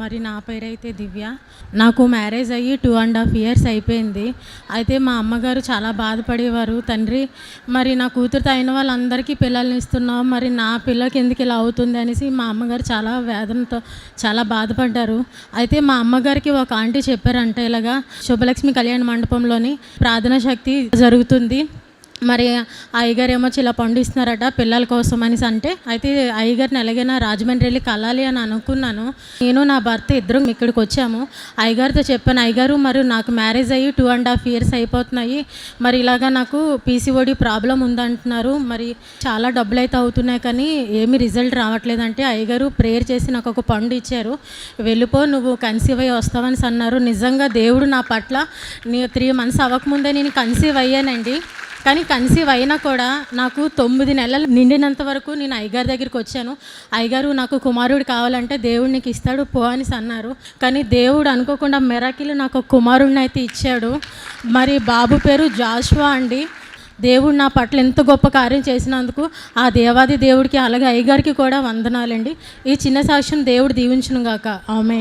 మరి నా పేరైతే దివ్య. నాకు మ్యారేజ్ అయ్యి టూ అండ్ హాఫ్ ఇయర్స్ అయిపోయింది. అయితే మా అమ్మగారు చాలా బాధపడేవారు. తండ్రి మరి నా కూతురు అయిన వాళ్ళందరికీ పిల్లల్ని ఇస్తున్నావు. మరి నా పిల్లకి ఎందుకు ఇలా అవుతుంది? అనేసి మా అమ్మగారు చాలా వేదనతో చాలా బాధపడ్డారు. అయితే మా అమ్మగారికి ఒక ఆంటీ చెప్పారంట ఇలాగా శుభలక్ష్మి కళ్యాణ మండపంలోని ప్రార్థనా శక్తి జరుగుతుంది. మరి అయ్యగారు ఏమో ఇలా పండిస్తున్నారట పిల్లల కోసం అనేసి అంటే అయితే అయ్యగారిని ఎలాగైనా రాజమండ్రి వెళ్ళి కలాలి అని అనుకున్నాను. నేను నా భర్త ఇద్దరం ఇక్కడికి వచ్చాము. అయ్యగారితో చెప్పాను అయ్యగారు మరి నాకు మ్యారేజ్ అయ్యి టూ అండ్ హాఫ్ ఇయర్స్ అయిపోతున్నాయి. మరి ఇలాగా నాకు పీసీఓడి ప్రాబ్లం ఉందంటున్నారు. మరి చాలా డబ్బులు అయితే అవుతున్నాయి కానీ ఏమీ రిజల్ట్ రావట్లేదంటే అయ్యగారు ప్రేయర్ చేసి నాకు ఒక పండు ఇచ్చారు. వెళ్ళిపో నువ్వు కన్సీవ్ అయ్యి వస్తావని అన్నారు. నిజంగా దేవుడు నా పట్ల నీ త్రీ మంత్స్ అవ్వకముందే నేను కన్సీవ్ అయ్యానండి. కానీ కన్సీవ్ అయినా కూడా నాకు తొమ్మిది నెలలు నిండినంత వరకు నేను అయ్యగారి దగ్గరికి వచ్చాను. అయ్యగారు నాకు కుమారుడు కావాలంటే దేవుడు నీకు ఇస్తాడు పో అని అన్నారు కానీ దేవుడు అనుకోకుండా మెరాకిల్ నాకు కుమారుడిని అయితే ఇచ్చాడు. మరి బాబు పేరు జాషువా అండి. దేవుడు నా పట్ల ఎంత గొప్ప కార్యం చేసినందుకు ఆ దేవాది దేవుడికి అలాగే అయ్యగారికి కూడా వందనాలండి. ఈ చిన్న సాక్ష్యం దేవుడు దీవించును గాక ఆమె